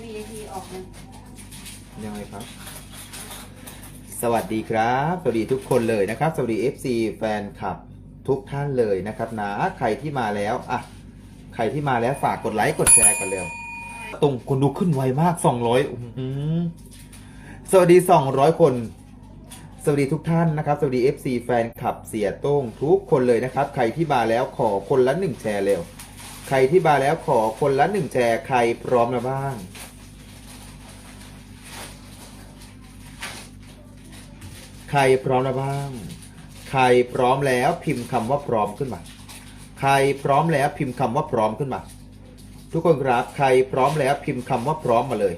VIP ออกเลยยังไงครับ สวัสดีครับ สวัสดีทุกคนเลยนะครับ สวัสดี FC แฟนคลับทุกท่านเลยนะครับนะใครที่มาแล้วอะใครที่มาแล้วฝากกดไลค์กดแชร์กันเร็วตรงคนดูขึ้นไวมาก 200อื้อหือสวัสดี 200 คน สวัสดีทุกท่านนะครับ สวัสดี FC แฟนคลับเสียต้งทุกคนเลยนะครับ ใครที่มาแล้วขอคนละหนึ่งแชร์เร็ว ใครที่มาแล้วขอคนละหนึ่งแจกใครพร้อมแล้วบ้าง ใครพร้อมแล้วบ้าง ใครพร้อมแล้วพิมพ์คำว่าพร้อมขึ้นมา ใครพร้อมแล้วพิมพ์คำว่าพร้อมขึ้นมา ทุกคนครับใครพร้อมแล้วพิมพ์คำว่าพร้อมมาเลย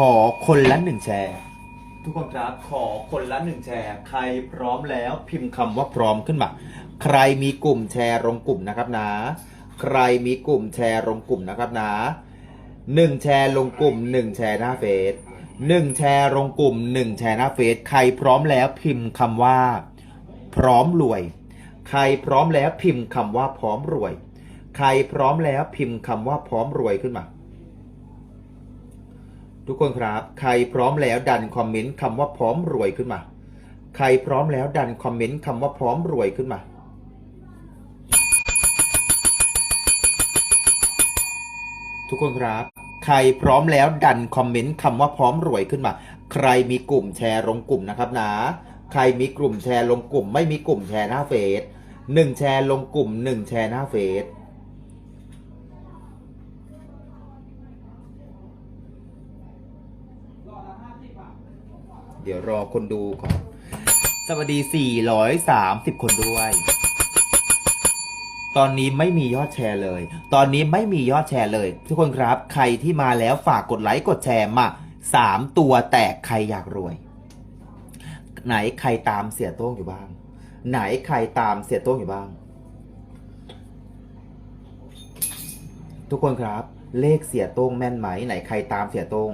ขอคนละหนึ่งแชร์ ทุกคนครับขอคนละหนึ่งแชร์ ใครพร้อมแล้วพิมพ์คำว่าพร้อมขึ้นมา ใครมีกลุ่มแชร์ลงกลุ่มนะครับนะ ใครมีกลุ่มแชร์ลงกลุ่มนะครับนะหนึ่งแชร์ลงกลุ่มหนึ่งแชร์หน้าเฟซหนึ่งแชร์ลงกลุ่มหนึ่งแชร์หน้าเฟซใครพร้อมแล้วพิมพ์คำว่า พร้อมรวย ใครพร้อมแล้วพิมพ์คำว่าพร้อมรวย ใครพร้อมแล้วพิมพ์คำว่าพร้อมรวยขึ้นมา ทุกคนครับ ใครพร้อมแล้วดันคอมเมนต์คำว่าพร้อมรวยขึ้นมา ใครพร้อมแล้วดันคอมเมนต์คำว่าพร้อมรวยขึ้นมา ทุกคนครับ ใครพร้อมแล้วดันคอมเมนต์คำว่าพร้อมรวยขึ้นมา ใครมีกลุ่มแชร์ลงกลุ่มนะครับนะ ใครมีกลุ่มแชร์ลงกลุ่ม ไม่มีกลุ่มแชร์หน้าเฟซหนึ่งแชร์ลงกลุ่มหนึ่งแชร์หน้าเฟซ เดี๋ยวรอคนดูก่อนสวัสดี 430 คนด้วย ตอนนี้ไม่มียอดแชร์เลย ตอนนี้ไม่มียอดแชร์เลย ทุกคนครับ ใครที่มาแล้วฝากกดไลค์กดแชร์มาสามตัวแตกใครอยากรวย ไหนใครตามเสียโต้งอยู่บ้าง ไหนใครตามเสียโต้งอยู่บ้าง ทุกคนครับ เลขเสียโต้งแม่นไหม ไหนใครตามเสียโต้ง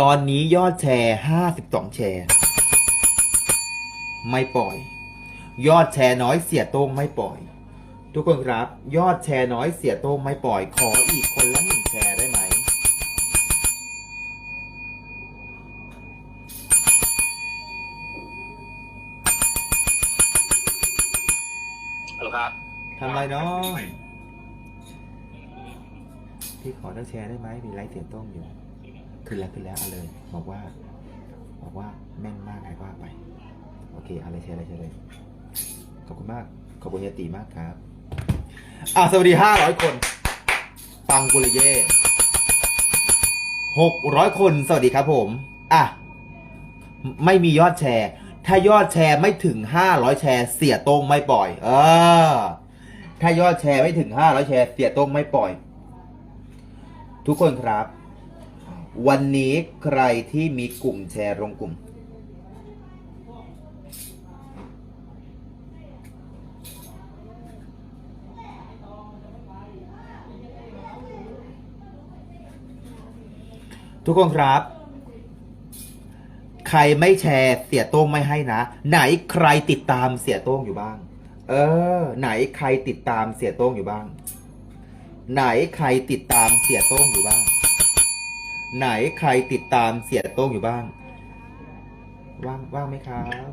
ตอนนี้ยอดแชร์52แชร์ ไม่ปล่อย ยอดแชร์น้อยเสียโต้งไม่ปล่อย ทุกคนครับ ยอดแชร์น้อยเสียโต้งไม่ปล่อย ขออีกคนละหนึ่งแชร์ได้ไหม ฮัลโหลครับทำไรเนาะพี่ขอตั้งแชร์ได้ไหมมีไลฟ์เสียโต้งอยู่ ขึ้นแล้วขึ้นแล้วเอาเลย บอกว่า บอกว่าแม่นมากใครว่าไป โอเคเอาเลยแชร์เลยแชร์เลยขอบคุณมาก ขอบคุณยตีมากครับ อะสวัสดีห้าร้อยคน ปังกุลเย่หกร้อยคน สวัสดีครับผม อะ ไม่มียอดแชร์ ถ้ายอดแชร์ไม่ถึงห้าร้อยแชร์ เสียต้งไม่ปล่อย เออ ถ้ายอดแชร์ไม่ถึงห้าร้อยแชร์ เสียต้งไม่ปล่อย ทุกคนครับ วันนี้ใครที่มีกลุ่มแชร์ลงกลุ่ม ทุกคนครับ ใครไม่แชร์เสียโต้งไม่ให้นะ ไหนใครติดตามเสียโต้งอยู่บ้าง เออ ไหนใครติดตามเสียโต้งอยู่บ้าง ไหนใครติดตามเสียโต้งอยู่บ้าง ไหนใครติดตามเสียโต้งอยู่บ้าง ว่างว่างไหมครับ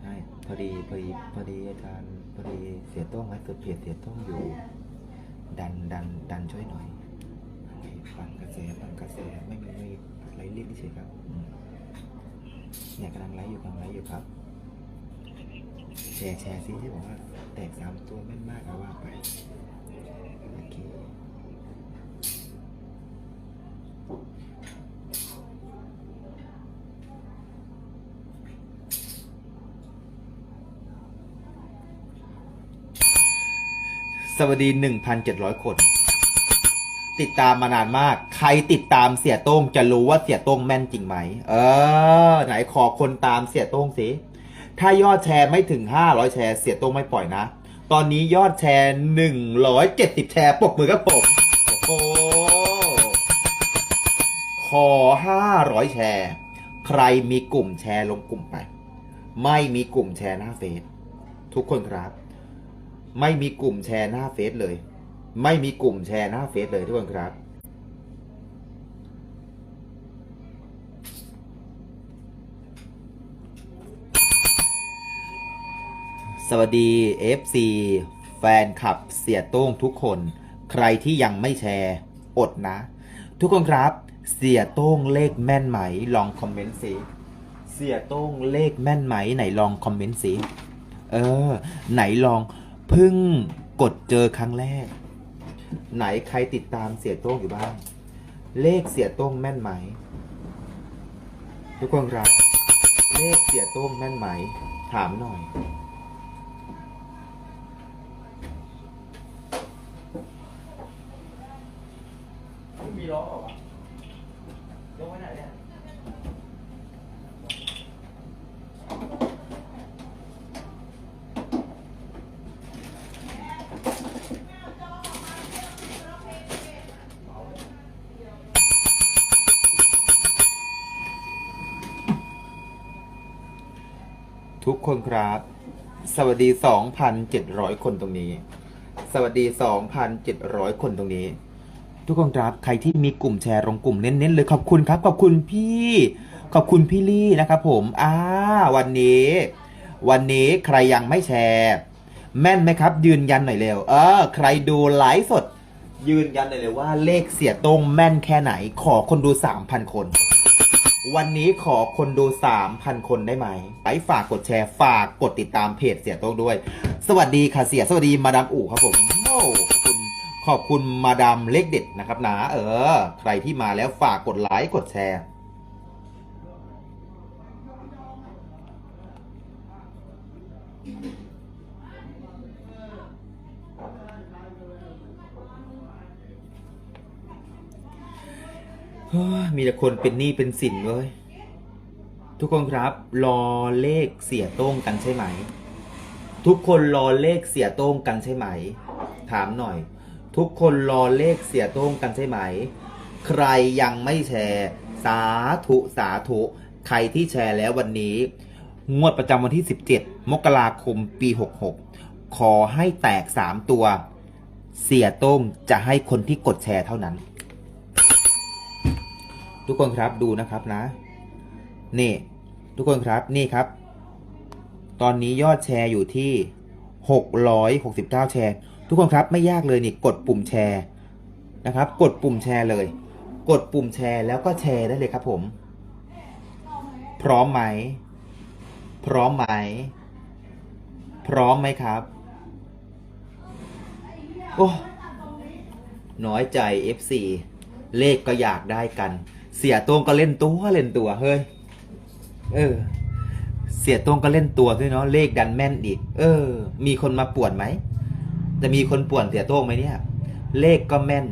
ใช่พอดีพอดีพอดีอาจารย์พอดีเสียโต้งไว้เกิดเพจเสียโต้งอยู่ ดันดันดันช่วยหน่อยปั่นกระแสปั่นกระแสไม่มีไม่ไลฟ์เรียกเฉยครับเนี่ยกำลังไลฟ์อยู่กำลังไลฟ์อยู่ครับแชร์แชร์ซิที่บอกว่าแตกสามตัวแม่นมากเอาว่าไปโอเค สวัสดี 1,700 คน ติดตามมานานมาก ใครติดตามเสียโต้งจะรู้ว่าเสียโต้งแม่นจริงไหม เออ ไหนขอคนตามเสียโต้งสิ ถ้ายอดแชร์ไม่ถึง 500 แชร์เสียโต้งไม่ปล่อยนะ ตอนนี้ยอดแชร์ 170 แชร์ปรบมือครับผม โอ้โห ขอ 500 แชร์ ใครมีกลุ่มแชร์ลงกลุ่มไป ไม่มีกลุ่มแชร์หน้าเฟซทุกคนครับ ไม่มีกลุ่มแชร์หน้าเฟซเลย ไม่มีกลุ่มแชร์หน้าเฟซเลยทุกคนครับ สวัสดี FC แฟนคลับเสียโต้งทุกคน ใครที่ยังไม่แชร์อดนะ ทุกคนครับเสียโต้งเลขแม่นไหม ลองคอมเมนต์สิเสียโต้งเลขแม่นไหมไหนลองคอมเมนต์สิเออ ไหนลอง เพิ่งกดเจอครั้งแรก ไหนใครติดตามเสียโต้งอยู่บ้าง เลขเสียโต้งแม่นไหม ทุกคนครับ เลขเสียโต้งแม่นไหม ถามหน่อย มีล้อเหรอวะยกไว้ไหนเนี่ย ทุกคนครับ สวัสดี 2,700 คนตรงนี้ สวัสดี 2,700 คนตรงนี้ ทุกคนครับใครที่มีกลุ่มแชร์ลงกลุ่มเน้นๆเลยขอบคุณครับ ขอบคุณพี่ ขอบคุณพี่ลี่นะครับผมอ่าวันนี้ วันนี้ใครยังไม่แชร์ แม่นไหมครับ ยืนยันหน่อยเร็ว เออ ใครดูไลฟ์สด ยืนยันหน่อยเลยว่าเลขเสียตรงแม่นแค่ไหนขอคนดู 3,000 คน วันนี้ขอคนดู 3,000 คนได้ไหม ไปฝากกดแชร์ ฝากกดติดตามเพจเสียโต้งด้วย สวัสดีค่ะเสีย สวัสดีมาดามอู่ครับผมโอ้ขอบคุณขอบคุณมาดามเลขเด็ดนะครับนะ เออ ใครที่มาแล้วฝากกดไลค์ กดแชร์ มีแต่คนเป็นหนี้เป็นสินเว้ยทุกคนครับ รอเลขเสียโต้งกันใช่ไหม ทุกคนรอเลขเสียโต้งกันใช่ไหม ถามหน่อย ทุกคนรอเลขเสียโต้งกันใช่ไหม ใครยังไม่แชร์ สาธุสาธุ ใครที่แชร์แล้ววันนี้ งวดประจำวันที่ 17 มกราคมปี 66 ขอให้แตก 3 ตัว เสียโต้งจะให้คนที่กดแชร์เท่านั้น ทุกคนครับดูนะครับนะ นี่ ทุกคนครับนี่ครับ ตอนนี้ยอดแชร์อยู่ที่ 669 แชร์ ทุกคนครับไม่ยากเลยนี่กดปุ่มแชร์นะครับ กดปุ่มแชร์เลย กดปุ่มแชร์แล้วก็แชร์ได้เลยครับผม พร้อมไหม พร้อมไหม พร้อมไหมครับโอ้น้อยใจ FC เลขก็อยากได้กัน เสียตรงก็เล่นตัวเล่นตัวเฮ้ย เออ เสียตรงก็เล่นตัวด้วยเนาะเลขดันแม่นอีก เออ มีคนมาป่วนไหมจะมีคนป่วนเสียต้งไหมเนี่ย เลขก็แม่น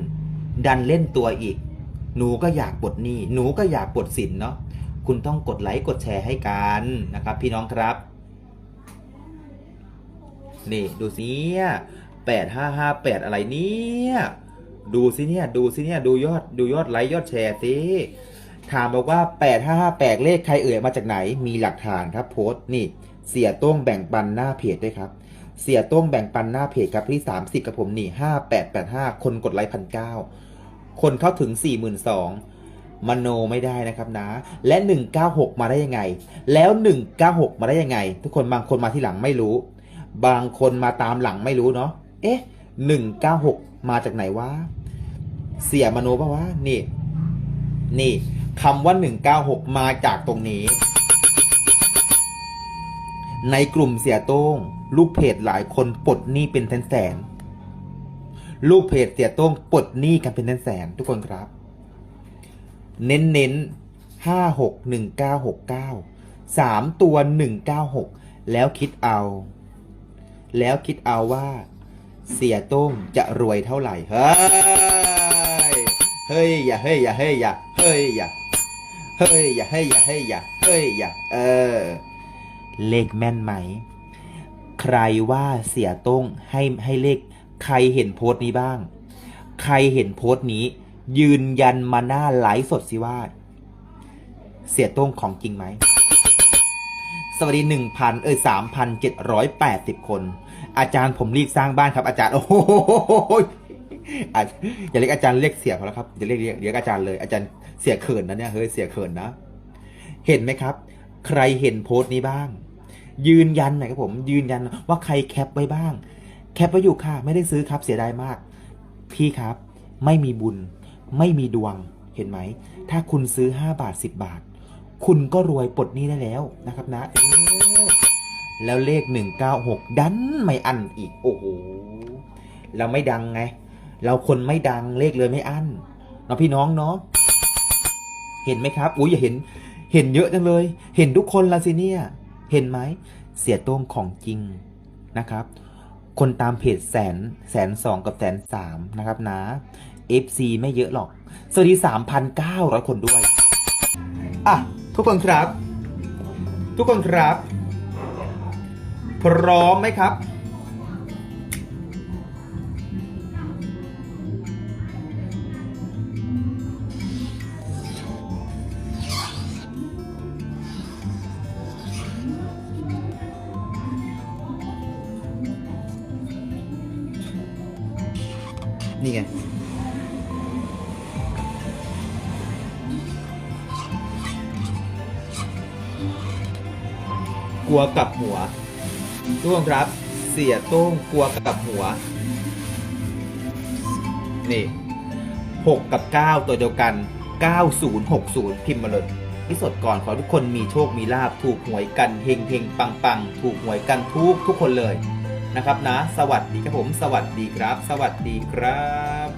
ดันเล่นตัวอีก หนูก็อยากปลดหนี้หนูก็อยากปลดสินเนาะคุณต้องกดไลค์กดแชร์ให้กันนะครับ พี่น้องครับนี่ดูสิเนี่ยแปดห้าห้าแปดอะไรเนี่ย ดูสิเนี่ย ดูสิเนี่ย ดูยอด ดูยอดไลค์ยอดแชร์สิถามบอกว่าแปดห้าแปดเลขใครเอ่ยมาจากไหน มีหลักฐานครับโพสต์นี่ เสียต้งแบ่งปันหน้าเพจด้วยครับ เสียต้งแบ่งปันหน้าเพจครับที่สามสิบกับผมนี่ห้าแปดแปดห้าคนกดไลค์พันเก้าคนเข้าถึงสี่หมื่นสองมโนไม่ได้นะครับนะ และหนึ่งเก้าหกมาได้ยังไง แล้วหนึ่งเก้าหกมาได้ยังไง ทุกคนบางคนมาที่หลังไม่รู้ บางคนมาตามหลังไม่รู้เนาะเอ๊ะหนึ่งเก้าหกมาจากไหนวะ เสียมโนปะวะนี่ นี่คำว่าหนึ่งเก้าหกมาจากตรงนี้ ในกลุ่มเสียโต้งลูกเพจหลายคนปลดหนี้เป็นแสนแสนลูกเพจเสียโต้งปลดหนี้กันเป็นแสนแสนทุกคนครับ เน้นเน้นห้าหกหนึ่งเก้าหกเก้าสามตัวหนึ่งเก้าหกแล้วคิดเอา แล้วคิดเอาว่า เสียโต้งจะรวยเท่าไหร่เฮ้ เฮ้ยอย่าเฮ้ยอย่าเฮ้ยอย่าเฮ้ยอย่าเฮ้ยอย่าเฮ้ยอย่าเฮ้ยอย่าเฮ้ยอย่าเออ เลขแม่นไหม ใครว่าเสียต้งให้ให้เลข ใครเห็นโพสต์นี้บ้าง ใครเห็นโพสต์นี้ ยืนยันมาหน้าไลฟ์สดสิว่า เสียต้งของจริงไหมสวัสดีหนึ่งพันเออสามพันเจ็ดร้อยแปดสิบคน อาจารย์ผมรีบสร้างบ้านครับอาจารย์ โอ้โห อย่าเรียกอาจารย์เรียกเสียเขาแล้วครับอย่าเรียกเรียกเรียกอาจารย์เลยอาจารย์เสียเขินนะเนี่ยเฮ้ยเสียเขินนะ เห็นไหมครับ ใครเห็นโพสต์นี้บ้าง ยืนยันหน่อยครับผม ยืนยันว่าใครแคปไว้บ้าง แคปไว้อยู่ค่ะ ไม่ได้ซื้อครับเสียดายมาก พี่ครับ ไม่มีบุญ ไม่มีดวงเห็นไหม ถ้าคุณซื้อ 5 บาท 10 บาท คุณก็รวยปลดหนี้ได้แล้วนะครับนะแล้วเลข 196 ดันไม่อันอีก โอ้โห เราไม่ดังไง เราคนไม่ดังเลขเลยไม่อันเนาะพี่น้องเนาะเห็นไหมครับ อุ้ยอย่าเห็นเห็นเยอะจังเลย เห็นทุกคนละสิเนี่ย เห็นไหมเสียโต้งของจริงนะครับ คนตามเพจแสนแสนสองกับแสนสามนะครับนะ FC ไม่เยอะหรอกสวัสดี3,900คนด้วย อะ ทุกคนครับ ทุกคนครับ พร้อมไหมครับ นี่ไงกลัวกับหัวทุกคนครับ เสียต้งกลัวกับหัว นี่หกกับเก้าตัวเดียวกันเก้าศูนย์หกศูนย์พิมพ์มาเลยที่สดก่อนขอทุกคนมีโชคมีลาบถูกหวยกันเฮงเฮงปังปังถูกหวยกันทุกทุกคนเลย นะครับนะ สวัสดีครับผม สวัสดีครับ สวัสดีครับ